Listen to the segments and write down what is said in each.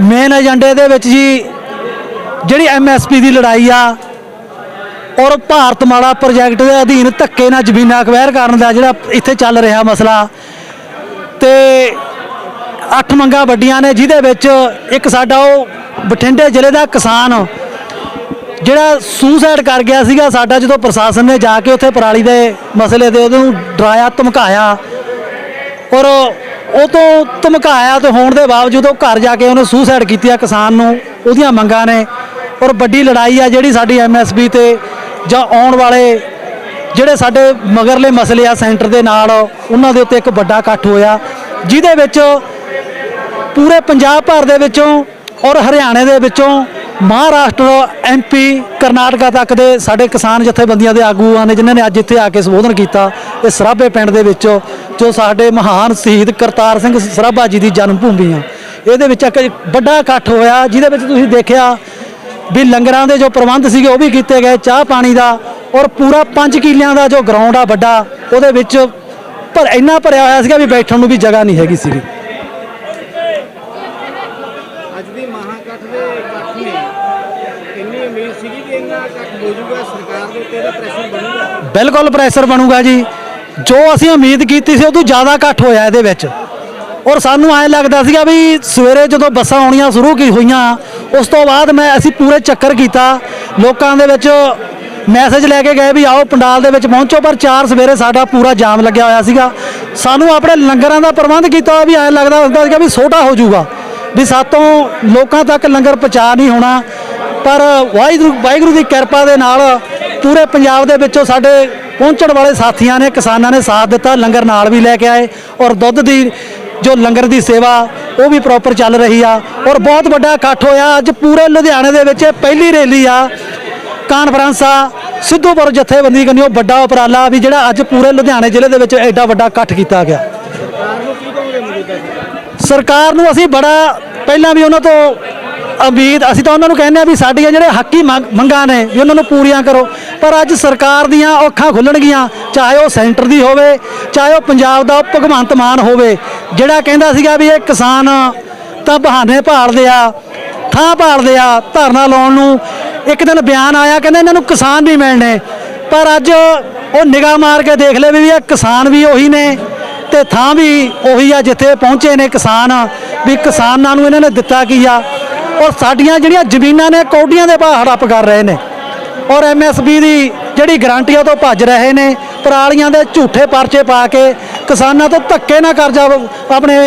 Main ਏਜੰਡੇ ਦੇ ਵਿੱਚ ਜੀ ਜਿਹੜੀ ਐਮਐਸਪੀ ਦੀ ਲੜਾਈ ਆ ਔਰ ਭਾਰਤ ਮਾਲਾ ਪ੍ਰੋਜੈਕਟ ਦੇ ਅਧੀਨ ਧੱਕੇ ਨਾਲ ਜ਼ਮੀਨਾਂ ਅਕਵਾਇਰ ਕਰਨ ਦਾ ਜਿਹੜਾ ਇੱਥੇ ਚੱਲ ਰਿਹਾ ਮਸਲਾ ਤੇ ਅੱਠ ਮੰਗਾਂ ਵੱਡੀਆਂ ਨੇ, ਜਿਹਦੇ ਵਿੱਚ ਇੱਕ ਸਾਡਾ ਉਹ ਬਠਿੰਡੇ ਜ਼ਿਲ੍ਹੇ ਦਾ ਕਿਸਾਨ ਜਿਹੜਾ ਸੁਸਾਈਡ ਕਰ ਗਿਆ ਸੀਗਾ ਸਾਡਾ ਜਦੋਂ ਪ੍ਰਸ਼ਾਸਨ ਨੇ ਜਾ ਕੇ ਉੱਥੇ ਪਰਾਲੀ ਦੇ ਮਸਲੇ ਤੇ ਉਹਨੂੰ ਡਰਾਇਆ, ਧਮਕਾਇਆ ਔਰ ਉਹ ਤੋਂ ਧਮਕਾਇਆ ਤੇ ਹੋਣ ਦੇ ਬਾਵਜੂਦ ਉਹ ਘਰ ਜਾ ਕੇ ਉਹਨੇ ਸੁਸਾਈਡ ਕੀਤੀ ਆ ਕਿਸਾਨ ਨੂੰ, ਉਹਦੀਆਂ ਮੰਗਾਂ ਨੇ। ਔਰ ਵੱਡੀ ਲੜਾਈ ਆ ਜਿਹੜੀ ਸਾਡੀ ਐਮਐਸਪੀ ਤੇ ਜਾਂ ਆਉਣ ਵਾਲੇ ਜਿਹੜੇ ਸਾਡੇ ਮਗਰਲੇ ਮਸਲੇ ਆ ਸੈਂਟਰ ਦੇ ਨਾਲ, ਉਹਨਾਂ ਦੇ ਉੱਤੇ ਇੱਕ ਵੱਡਾ ਇਕੱਠ ਹੋਇਆ, ਜਿਹਦੇ ਵਿੱਚ ਪੂਰੇ ਪੰਜਾਬ ਭਰ ਦੇ ਵਿੱਚੋਂ ਔਰ ਹਰਿਆਣੇ ਦੇ ਵਿੱਚੋਂ ਮਹਾਰਾਸ਼ਟਰ ਐਮਪੀ ਕਰਨਾਟਕਾ ਤੱਕ ਦੇ ਸਾਡੇ ਕਿਸਾਨ ਜਥੇਬੰਦੀਆਂ ਦੇ ਆਗੂਆਂ ਨੇ, ਜਿਨ੍ਹਾਂ ਨੇ ਅੱਜ ਇੱਥੇ ਆ ਕੇ ਸੰਬੋਧਨ ਕੀਤਾ, ਇਹ ਸਰਾਭੇ ਪਿੰਡ ਦੇ ਵਿੱਚ, ਜੋ ਸਾਡੇ ਮਹਾਨ ਸ਼ਹੀਦ ਕਰਤਾਰ ਸਿੰਘ ਸਰਾਭਾ ਜੀ ਦੀ ਜਨਮ ਭੂਮੀ ਆ। ਇਹਦੇ ਵਿੱਚ ਇੱਕ ਵੱਡਾ ਇਕੱਠ ਹੋਇਆ, ਜਿਹਦੇ ਵਿੱਚ ਤੁਸੀਂ ਦੇਖਿਆ ਵੀ ਲੰਗਰਾਂ ਦੇ ਜੋ ਪ੍ਰਬੰਧ ਸੀਗੇ, ਉਹ ਵੀ ਕੀਤੇ ਗਏ, ਚਾਹ ਪਾਣੀ ਦਾ ਔਰ ਪੂਰਾ 5 ਕਿੱਲਿਆਂ ਦਾ ਜੋ ਗਰਾਊਂਡ ਆ ਵੱਡਾ, ਉਹਦੇ ਵਿੱਚ ਪਰ ਇੰਨਾ ਭਰਿਆ ਹੋਇਆ ਸੀਗਾ ਵੀ ਬੈਠਣ ਨੂੰ ਵੀ ਜਗ੍ਹਾ ਨਹੀਂ ਹੈਗੀ ਸੀਗੀ। ਦੀ ਦੇ ਇਕੱਠ ਨੇ ਇੰਨੀ ਉਮੀਦ ਸੀਗੀ ਕਿ ਇੰਨਾ ਇਕੱਠ ਹੋ ਜਾਊਗਾ, ਸਰਕਾਰ ਦੇ ਉੱਤੇ ਇਹਦਾ ਪ੍ਰੈਸ਼ਰ ਬਣੂਗਾ। ਬਿਲਕੁਲ ਪ੍ਰੈਸ਼ਰ ਬਣੂਗਾ ਜੀ। ਜੋ ਅਸੀਂ ਉਮੀਦ ਕੀਤੀ ਸੀ ਉਹ ਤੋਂ ਜ਼ਿਆਦਾ ਇਕੱਠ ਹੋਇਆ ਇਹਦੇ ਵਿੱਚ। ਔਰ ਸਾਨੂੰ ਐਂ ਲੱਗਦਾ ਸੀਗਾ ਵੀ ਸਵੇਰੇ ਜਦੋਂ ਬੱਸਾਂ ਆਉਣੀਆਂ ਸ਼ੁਰੂ ਕੀ ਹੋਈਆਂ, ਉਸ ਤੋਂ ਬਾਅਦ ਮੈਂ, ਅਸੀਂ ਪੂਰੇ ਚੱਕਰ ਕੀਤਾ। ਲੋਕਾਂ ਦੇ ਵਿੱਚ ਮੈਸੇਜ ਲੈ ਕੇ ਗਏ ਵੀ ਆਓ, ਪੰਡਾਲ ਦੇ ਵਿੱਚ ਪਹੁੰਚੋ, ਪਰ ਚਾਰ ਸਵੇਰੇ ਸਾਡਾ ਪੂਰਾ ਜਾਮ ਲੱਗਿਆ ਹੋਇਆ ਸੀਗਾ। ਸਾਨੂੰ ਆਪਣੇ ਲੰਗਰਾਂ ਦਾ ਪ੍ਰਬੰਧ ਕੀਤਾ ਹੋਇਆ ਵੀ ਐਂ ਲੱਗਦਾ ਹੁੰਦਾ ਸੀਗਾ ਵੀ ਛੋਟਾ ਹੋ ਜਾਊਗਾ। ਵੀ ਸਾਤੋਂ ਲੋਕਾਂ ਤੱਕ ਲੰਗਰ ਪਹੁੰਚਾ ਨਹੀਂ ਹੋਣਾ, ਪਰ ਵਾਹਿਗੁਰੂ ਵਾਹਿਗੁਰੂ ਦੀ ਕਿਰਪਾ ਦੇ ਨਾਲ ਪੂਰੇ ਪੰਜਾਬ ਦੇ ਵਿੱਚੋਂ ਸਾਡੇ ਪਹੁੰਚਣ ਵਾਲੇ ਸਾਥੀਆਂ ਨੇ, ਕਿਸਾਨਾਂ ਨੇ ਸਾਥ ਦਿੱਤਾ, ਲੰਗਰ ਨਾਲ ਵੀ ਲੈ ਕੇ ਆਏ ਔਰ ਦੁੱਧ ਦੀ ਜੋ ਲੰਗਰ ਦੀ ਸੇਵਾ, ਉਹ ਵੀ ਪ੍ਰੋਪਰ ਚੱਲ ਰਹੀ ਆ ਔਰ ਬਹੁਤ ਵੱਡਾ ਇਕੱਠ ਹੋਇਆ। ਅੱਜ ਪੂਰੇ ਲੁਧਿਆਣੇ ਦੇ ਵਿੱਚ ਇਹ ਪਹਿਲੀ ਰੈਲੀ ਆ। ਕਾਨਫਰੰਸ ਆ, ਸਿੱਧੂਪੁਰ ਜਥੇਬੰਦੀ ਕੰਨਿਓ ਵੱਡਾ ਉਪਰਾਲਾ ਵੀ ਜਿਹੜਾ ਅੱਜ ਪੂਰੇ ਲੁਧਿਆਣੇ ਜ਼ਿਲ੍ਹੇ ਦੇ ਵਿੱਚ ਐਡਾ ਵੱਡਾ ਇਕੱਠ ਕੀਤਾ ਗਿਆ ਸਰਕਾਰ ਨੂੰ ਕੀ ਕਹੋਗੇ ਮੌਜੂਦਾ ਸਰਕਾਰ ਨੂੰ ਅਸੀਂ ਬੜਾ ਪਹਿਲਾਂ ਵੀ ਉਹਨਾਂ ਤੋਂ ਉਮੀਦ, ਅਸੀਂ ਤਾਂ ਉਹਨਾਂ ਨੂੰ ਕਹਿੰਦੇ ਆ ਵੀ ਸਾਡੀਆਂ ਜਿਹੜੇ ਹੱਕੀ ਮੰਗ- ਮੰਗਾਂ ਨੇ ਵੀ ਉਹਨਾਂ ਨੂੰ ਪੂਰੀਆਂ ਕਰੋ। ਪਰ ਅੱਜ ਸਰਕਾਰ ਦੀਆਂ ਅੱਖਾਂ ਖੁੱਲਣਗੀਆਂ, ਚਾਹੇ ਉਹ ਸੈਂਟਰ ਦੀ ਹੋਵੇ, ਚਾਹੇ ਉਹ ਪੰਜਾਬ ਦਾ ਭਗਵੰਤ ਮਾਨ ਹੋਵੇ, ਜਿਹੜਾ ਕਹਿੰਦਾ ਸੀਗਾ ਵੀ ਇਹ ਕਿਸਾਨ ਤਾਂ ਬਹਾਨੇ ਭਾਲਦੇ ਆ, ਥਾਂ ਭਾਲਦੇ ਆ ਧਰਨਾ ਲਾਉਣ ਨੂੰ। ਇੱਕ ਦਿਨ ਬਿਆਨ ਆਇਆ, ਕਹਿੰਦੇ ਇਹਨਾਂ ਨੂੰ ਕਿਸਾਨ ਨਹੀਂ ਮਿਲਣੇ। ਪਰ ਅੱਜ ਉਹ ਨਿਗਾਹ ਮਾਰ ਕੇ ਦੇਖ ਲੈ ਵੀ ਇਹ ਕਿਸਾਨ ਵੀ ਉਹੀ ਨੇ। ਤੇ ਥਾਂ ਵੀ ਉਹੀ ਆ ਜਿੱਥੇ ਪਹੁੰਚੇ ਨੇ ਕਿਸਾਨ, ਵੀ ਕਿਸਾਨਾਂ ਨੂੰ ਇਹਨਾਂ ਨੇ ਦਿੱਤਾ ਕੀ ਆ? ਔਰ ਸਾਡੀਆਂ ਜਿਹੜੀਆਂ ਜ਼ਮੀਨਾਂ ਨੇ, ਕੌਡੀਆਂ ਦੇ ਭਾਅ ਹੜੱਪ ਕਰ ਰਹੇ ਨੇ। ਔਰ ਐਮਐਸਪੀ ਦੀ ਜਿਹੜੀ ਗਾਰੰਟੀਆਂ ਤੋਂ ਭੱਜ ਰਹੇ ਨੇ। ਪਰਾਲੀਆਂ ਦੇ ਝੂਠੇ ਪਰਚੇ ਪਾ ਕੇ ਕਿਸਾਨਾਂ ਤੋਂ ਧੱਕੇ ਨਾਲ ਕਰਜ਼ਾ ਆਪਣੇ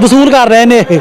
ਵਸੂਲ ਕਰ ਰਹੇ ਨੇ ਇਹ।